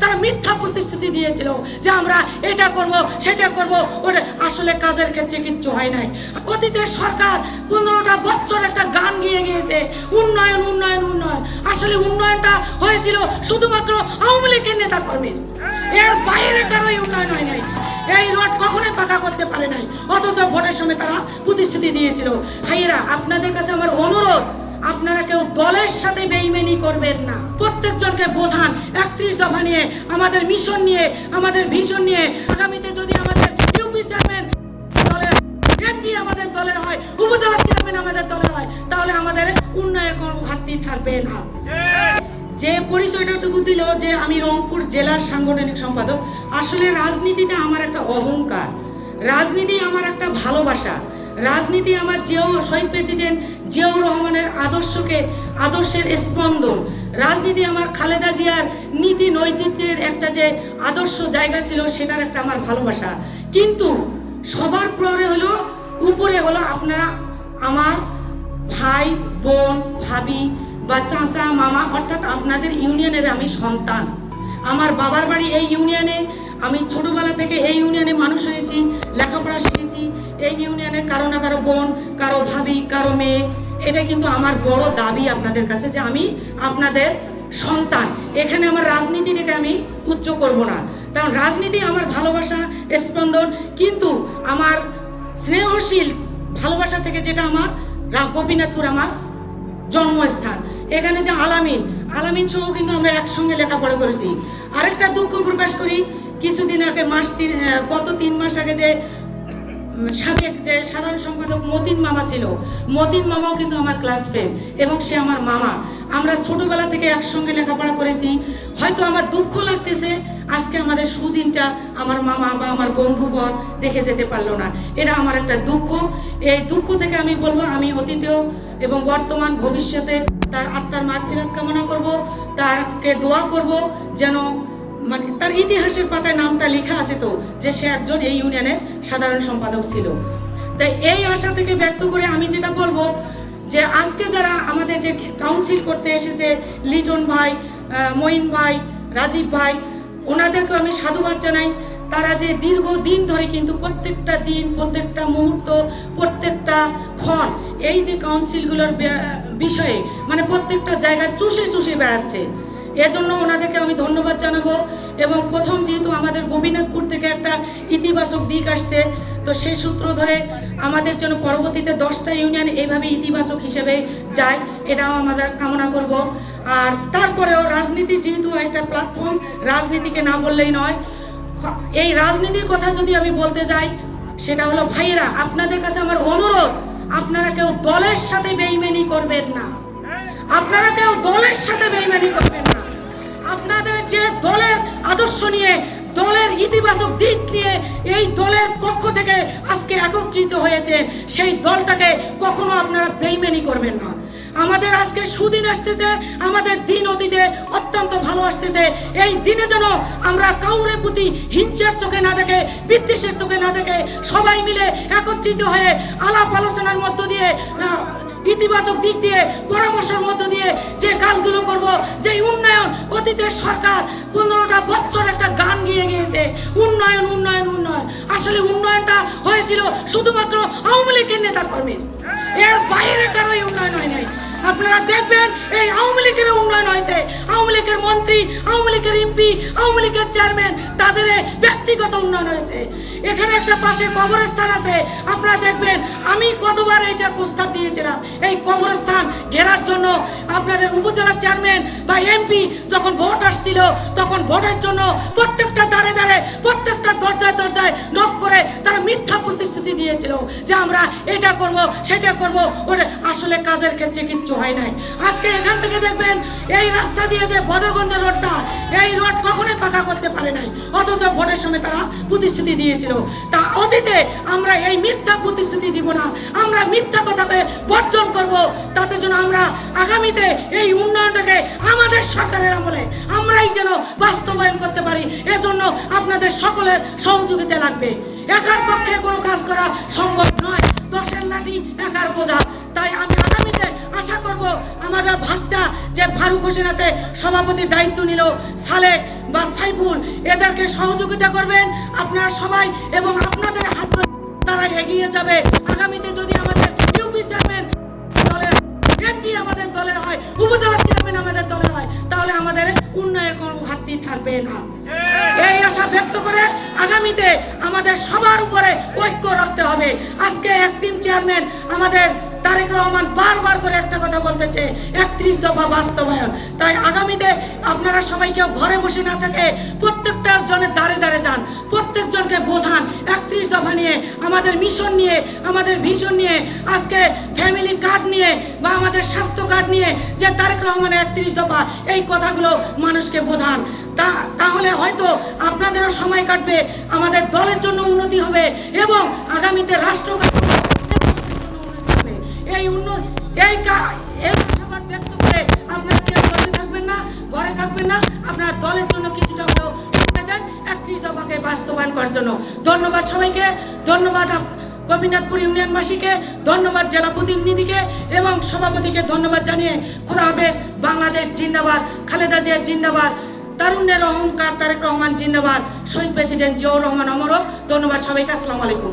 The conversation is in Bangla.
তারা মিথ্যা প্রতিশ্রুতি দিয়েছিল যে আমরা এটা করব, সেটা করব। ওটা আসলে কাজের ক্ষেত্রে কিচ্ছু হয় নাই। অতীতের সরকার পনেরোটা বছর একটা গান গিয়ে গিয়েছে। উন্নয়ন উন্নয়ন উন্নয়ন। আসলে উন্নয়নটা হয়েছিল শুধুমাত্র আওয়ামী লীগের নেতা কর্মীর এর বাইরে কারোই উন্নয়ন হয় নাই। এই রোড কখনোই পাকা করতে পারে নাই। অথচ ভোটের সময় তারা প্রতিশ্রুতি দিয়েছিল। ভাইয়েরা, আপনাদের কাছে আমার আপনারা কেউ দলের সাথে বেইমেনি করবেন না। প্রত্যেকজনকে বোঝান, একত্রিশ দফা নিয়ে আমাদের মিশন নিয়ে, আমাদের ভিশন নিয়ে। আগামীতে যদি আমাদের ইউপি চেয়ারম্যান দলের এমপি আমাদের দলের হয়, উপজেলা চেয়ারম্যান আমাদের দলের হয়, তাহলে আমাদের উন্নয়নের কোনো ঘাটতি থাকবে না। যে পরিচয়টাটুকু দিল যে আমি রংপুর জেলার সাংগঠনিক সম্পাদক, আসলে রাজনীতিটা আমার একটা অহংকার। রাজনীতি আমার একটা ভালোবাসা। রাজনীতি আমার জিয়াউ শহীদ প্রেসিডেন্ট জিয়াউর রহমানের আদর্শকে, আদর্শের স্পন্দন। রাজনীতি আমার খালেদা জিয়ার নীতি নৈতিকের একটা যে আদর্শ জায়গা ছিল, সেটার একটা আমার ভালোবাসা। কিন্তু সবার পরে হলো, উপরে হলো আপনারা আমার ভাই, বোন, ভাবি বা চাচা, মামা, অর্থাৎ আপনাদের ইউনিয়নের আমি সন্তান। আমার বাবার বাড়ি এই ইউনিয়নে, আমি ছোটবেলা থেকে এই ইউনিয়নে মানুষ হয়েছি, লেখাপড়া শিখেছি এই ইউনিয়নে কারও না কারও বোন, কারও ভাবি, কারও মেয়ে, এটা কিন্তু আমার বড় দাবি আপনাদের কাছে যে আমি আপনাদের সন্তান। এখানে আমার রাজনীতিটাকে আমি উচ্চ করব না। কারণ রাজনীতি আমার ভালোবাসা, স্পন্দন, কিন্তু আমার স্নেহশীল ভালোবাসা থেকে যেটা আমার গোপীনাথপুর আমার জন্মস্থান। এখানে যে আলামিন আলামিন সহ কিন্তু আমরা একসঙ্গে লেখাপড়া করেছি। আরেকটা দুঃখ প্রকাশ করি, কিছুদিন আগে মাস তিন গত তিন মাস আগে যে সাবেক যে সাধারণ সম্পাদক মতিন মামা ছিল। মতিন মামাও কিন্তু আমার ক্লাস ফ্রেন্ড এবং সে আমার মামা। আমরা ছোটবেলা থেকে একসঙ্গে লেখাপড়া করেছি। হয়তো আমার দুঃখ লাগতেছে, আজকে আমাদের সুদিনটা আমার মামা বা আমার বন্ধু বন্ধুবর দেখে যেতে পারল না। এটা আমার একটা দুঃখ। এই দুঃখ থেকে আমি বলব, আমি অতীতেও এবং বর্তমান ভবিষ্যতে তার আত্মার মাতৃরাত কামনা করব, তাকে দোয়া করব যেন মানে তার ইতিহাসের পাতায় নামটা লেখা আছে তো, যে সে একজন এই ইউনিয়নের সাধারণ সম্পাদক ছিল। তাই এই আশা থেকে ব্যক্ত করে আমি যেটা বলব, যে আজকে যারা আমাদের যে কাউন্সিল করতে এসেছে, লিটন ভাই মঈন ভাই, রাজীব ভাই ওনাদেরকে আমি সাধুবাদ জানাই। তারা যে দীর্ঘ দিন ধরে কিন্তু প্রত্যেকটা দিন, প্রত্যেকটা মুহূর্ত, প্রত্যেকটা ক্ষণ এই যে কাউন্সিলগুলোর বিষয়ে মানে প্রত্যেকটা জায়গায় চুষে চুষে বেড়াচ্ছে। এজন্য ওনাদেরকে আমি ধন্যবাদ জানাব। এবং প্রথম যেহেতু আমাদের গোপীনাথপুর থেকে একটা ইতিবাচক দিক আসছে, তো সেই সূত্র ধরে আমাদের জন্য পরবর্তীতে দশটা ইউনিয়ন এইভাবে ইতিবাচক হিসেবে যায়, এটাও আমরা কামনা করব। আর তারপরেও রাজনীতি যেহেতু একটা প্ল্যাটফর্ম রাজনীতিকে না বললেই নয়। এই রাজনীতির কথা যদি আমি বলতে যাই, সেটা হলো, ভাইয়েরা, আপনাদের কাছে আমার অনুরোধ, আপনারা কেউ দলের সাথে বেইমেনি করবেন না। আপনারা কেউ দলের সাথে বেইমানি দলের আদর্শ নিয়ে, দলের ইতিবাচক দিক নিয়ে এই দলের পক্ষ থেকে আজকে একত্রিত হয়েছে, সেই দলটাকে কখনো আপনারা বেইমানি করবেন না। আমাদের আজকে সুদিন আসতেছে, আমাদের দিন অতীতে অত্যন্ত ভালো আসতেছে। এই দিনে যেন আমরা কাউরের প্রতি হিংসার চোখে না দেখে, বিদ্বেষের চোখে না দেখে সবাই মিলে একত্রিত হয়ে আলাপ আলোচনার মধ্য দিয়ে ইতিবাচক দিক দিয়ে, পরামর্শের মধ্য দিয়ে যে কাজগুলো করব যে উন্নয়ন অতীতের সরকার পনেরোটা বছর একটা গান গিয়ে গিয়েছে। উন্নয়ন উন্নয়ন উন্নয়ন। আসলে উন্নয়নটা হয়েছিল শুধুমাত্র আওয়ামী লীগের নেতা কর্মীর এর বাইরে কারোই উন্নয়ন হয় নাই। আপনারা দেখবেন এই আওয়ামী লীগের উন্নয়ন হয়েছে। আওয়ামী লীগের মন্ত্রী, আওয়ামী লীগের এমপি, আওয়ামী লীগের চেয়ারম্যান, তাদের ব্যক্তিগত উন্নয়ন হয়েছে। এখানে একটা পাশে কবরস্থান আছে। আপনারা দেখবেন, আমি কতবার এইটার প্রস্তাব দিয়েছিলাম। এই কবরস্থান ঘেরার জন্য আপনাদের উপজেলা চেয়ারম্যান বা এমপি যখন ভোট আসছিল, তখন ভোটের জন্য প্রত্যেকটা দাঁড়ে দাঁড়ে প্রত্যেকটা দরজায় দরজায় নক করে তারা মিথ্যা প্রতিশ্রুতি দিয়েছিল যে আমরা এটা করব, সেটা করব, ওটা আসলে কাজের ক্ষেত্রে কিচ্ছু হয় নাই। আজকে এখান থেকে দেখবেন, এই রাস্তা দিয়ে যে বদরগঞ্জের রোডটা, এই রোড কখনোই পাকা করতে পারে নাই। অথচ ভোটের সময় তারা প্রতিশ্রুতি দিয়েছিল। তা অতীতে আমরা এই মিথ্যা প্রতিশ্রুতি দিব না। আমরা মিথ্যা কথাকে বর্জন করব। তাতে যেন আমরা আগামীতে এই উন্নয়নটাকে আমাদের সরকারের আমলে আমরাই যেন বাস্তবায়ন করতে পারি। এজন্য আপনাদের সকলের সহযোগিতা লাগবে। একার পক্ষে কোনো কাজ করা সম্ভব দশের লাঠি একার বোঝা তাই আমি আগামীতে আশা করব আমাদের ভাস্তা যে ফারুক হোসেন আছে সভাপতির দায়িত্ব নিল সালেক বা সাইফুল। এদেরকে সহযোগিতা করবেন আপনারা সবাই এবং আপনাদের হাত ধরে তারা এগিয়ে যাবে। আগামীতে যদি আমাদের ইউপি চেয়ারম্যান দলের এমপি আমাদের দলের হয়, উপজেলা চেয়ারম্যান আমাদের দলের হয়, তাহলে আমাদের উন্নয়নের কোনো ঘাটতি থাকবে না। এই আশা ব্যক্ত করে আগামীতে আমাদের সবার উপরে ঐক্য রাখতে হবে। আজকে একটিম চেয়ারম্যান আমাদের তারেক রহমান বারবার করে একটা কথা বলতেছে, একত্রিশ দফা বাস্তবায়ন। তাই আগামীতে আপনারা সবাই কেউ ঘরে বসে না থাকে প্রত্যেকটা জনের দাঁড়ে দাঁড়ে যান, প্রত্যেকজনকে বোঝান। একত্রিশ দফা নিয়ে, আমাদের মিশন নিয়ে, আমাদের ভিশন নিয়ে, আজকে ফ্যামিলি কার্ড নিয়ে বা আমাদের স্বাস্থ্য কার্ড নিয়ে যে তারেক রহমানের একত্রিশ দফা, এই কথাগুলো মানুষকে বোঝান। তা, তাহলে হয়তো আপনাদেরও সময় কাটবে, আমাদের দলের জন্য উন্নতি হবে এবং আগামীতে রাষ্ট্র হবে। এই উন্নয়ন এই এই আশাবাদ ব্যক্ত করে আপনারা কেউ বসে থাকবেন না, ঘরে থাকবেন না আপনার দলের জন্য কিছুটা হলেও দেন, একত্রিশ দফাকে বাস্তবায়ন করার জন্য ধন্যবাদ সবাইকে, ধন্যবাদ গোপীনাথপুর ইউনিয়নবাসীকে, ধন্যবাদ জেলা প্রতিনিধিকে এবং সভাপতিকে ধন্যবাদ জানিয়ে খোদা হাফেজ, বাংলাদেশ জিন্দাবাদ, খালেদা জিয়া জিন্দাবাদ তারুণ্যের অহংকার তারেক রহমান জিন্দাবাদ। শহীদ প্রেসিডেন্ট জিয়াউর রহমান অমরত ধন্যবাদ সবাইকে। আসসালামু আলাইকুম।